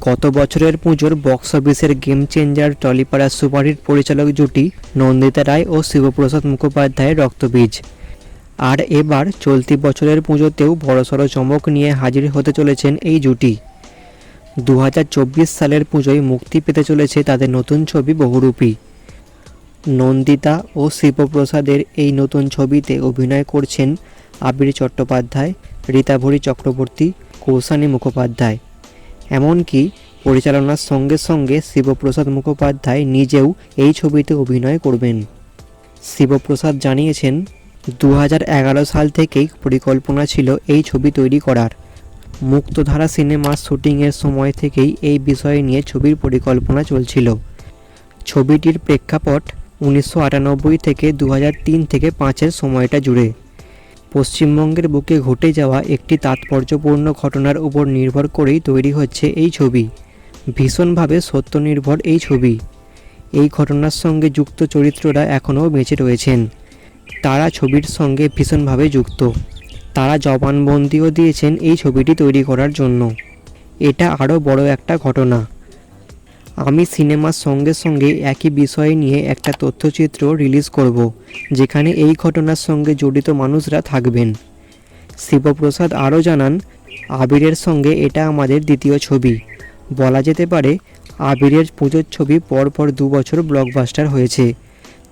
গত বছরের পুজোর বক্স অফিসের গেম চেঞ্জার টলিপাড়া সুপারহিট পরিচালক জুটি নন্দিতা রায় ও শিবপ্রসাদ মুখোপাধ্যায়ের রক্তবীজ। আর এবার চলতি বছরের পুজোতেও বড়সড় চমক নিয়ে হাজির হতে চলেছেন এই জুটি। দু হাজার চব্বিশ সালের পুজোয় মুক্তি পেতে চলেছে তাদের নতুন ছবি বহুরূপী। নন্দিতা ও শিবপ্রসাদের এই নতুন ছবিতে অভিনয় করছেন আবির চট্টোপাধ্যায়, রীতাভরি চক্রবর্তী, কৌশানী মুখোপাধ্যায়। এমনকি পরিচালনার সঙ্গে সঙ্গে শিবপ্রসাদ মুখোপাধ্যায় নিজেও এই ছবিতে অভিনয় করবেন। শিবপ্রসাদ জানিয়েছেন দু হাজার এগারো সাল থেকেই পরিকল্পনা ছিল এই ছবি তৈরি করার। মুক্তধারা সিনেমার শুটিংয়ের সময় থেকেই এই বিষয় নিয়ে ছবির পরিকল্পনা চলছিল। ছবিটির প্রেক্ষাপট উনিশশো আটানব্বই থেকে দু হাজার তিন থেকে পাঁচের সময়টা জুড়ে। পশ্চিমবঙ্গের বুকে ঘটে যাওয়া একটি তাৎপর্যপূর্ণ ঘটনার উপর নির্ভর করেই তৈরি হচ্ছে এই ছবি। ভীষণভাবে সত্যনির্ভর এই ছবি। এই ঘটনার সঙ্গে যুক্ত চরিত্ররা এখনও বেঁচে রয়েছেন। তারা ছবির সঙ্গে ভীষণভাবে যুক্ত। তারা জবানবন্দিও দিয়েছেন এই ছবিটি তৈরি করার জন্য। এটা আরও বড় একটা ঘটনা। আমি সিনেমার সঙ্গে সঙ্গে একই বিষয় নিয়ে একটা তথ্যচিত্র রিলিজ করব, যেখানে এই ঘটনার সঙ্গে জড়িত মানুষরা থাকবেন। শিবপ্রসাদ আরও জানান, আবিরের সঙ্গে এটা আমাদের দ্বিতীয় ছবি। বলা যেতে পারে, আবিরের পুজোর ছবি পরপর দু বছর ব্লকবাস্টার হয়েছে।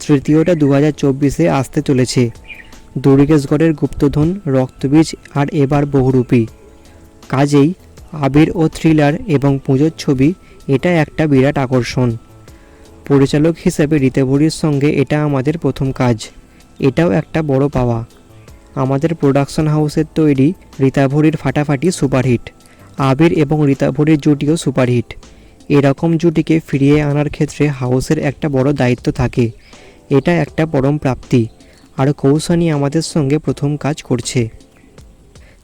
তৃতীয়টা দু হাজার চব্বিশে আসতে চলেছে। দুর্গেশগড়ের গুপ্তধন, রক্তবীজ আর এবার বহুরূপী। কাজেই আবির ও থ্রিলার এবং পুজোর ছবি, এটা একটা বিরাট আকর্ষণ। পরিচালক হিসেবে ঋতুভরির সঙ্গে এটা আমাদের প্রথম কাজ। এটাও একটা বড় পাওয়া। আমাদের প্রোডাকশন হাউসের তৈরি রীতাভরির ফাটাফাটি সুপারহিট। আবির এবং রীতাভরির জুটিও সুপারহিট। এরকম জুটিকে ফিরিয়ে আনার ক্ষেত্রে হাউসের একটা বড় দায়িত্ব থাকে। এটা একটা পরম প্রাপ্তি। আর কৌশানী আমাদের সঙ্গে প্রথম কাজ করছে।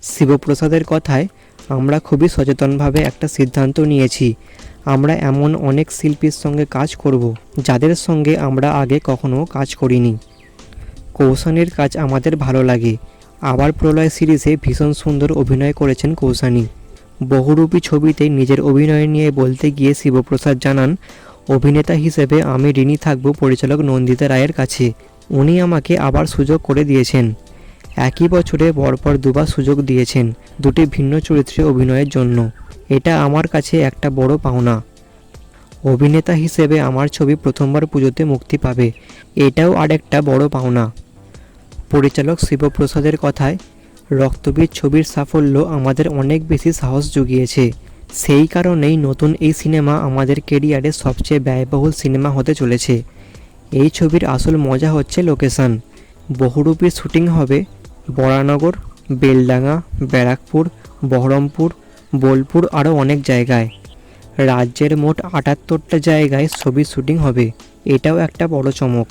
শিবপ্রসাদের কথায় আমরা খুবই সচেতনভাবে একটা সিদ্ধান্ত নিয়েছি। আমরা এমন অনেক শিল্পীর সঙ্গে কাজ করব, যাদের সঙ্গে আমরা আগে কখনো কাজ করিনি। কৌশানীর কাজ আমাদের ভালো লাগে। আবার প্রলয় সিরিজে ভীষণ সুন্দর অভিনয় করেছেন কৌশানী। বহুরূপী ছবিতে নিজের অভিনয় নিয়ে বলতে গিয়ে শিবপ্রসাদ জানান, অভিনেতা হিসেবে আমি ঋণী থাকব পরিচালক নন্দিতা রায়ের কাছে। উনি আমাকে আবার সুযোগ করে দিয়েছেন। একই বছরে পরপর দুবার সুযোগ দিয়েছেন দুটি ভিন্ন চরিত্রে অভিনয়ের জন্য। এটা আমার কাছে একটা বড় পাওনা। অভিনেতা হিসেবে আমার ছবি প্রথমবার পুজোতে মুক্তি পাবে, এটাও আরেকটা বড় পাওনা। পরিচালক শিবপ্রসাদের কথায়, রক্তবীজ ছবির সাফল্য আমাদের অনেক বেশি সাহস জুগিয়েছে। সেই কারণেই নতুন এই সিনেমা আমাদের কেরিয়ারে সবচেয়ে ব্যয়বহুল সিনেমা হতে চলেছে। এই ছবির আসল মজা হচ্ছে লোকেশন। বহুরূপীর শুটিং হবে বরানগর, বেলডাঙ্গা, ব্যারাকপুর, বহরমপুর, বোলপুর আরও অনেক জায়গায়। রাজ্যের মোট আটাত্তরটা জায়গায় ছবি শুটিং হবে। এটাও একটা বড় চমক।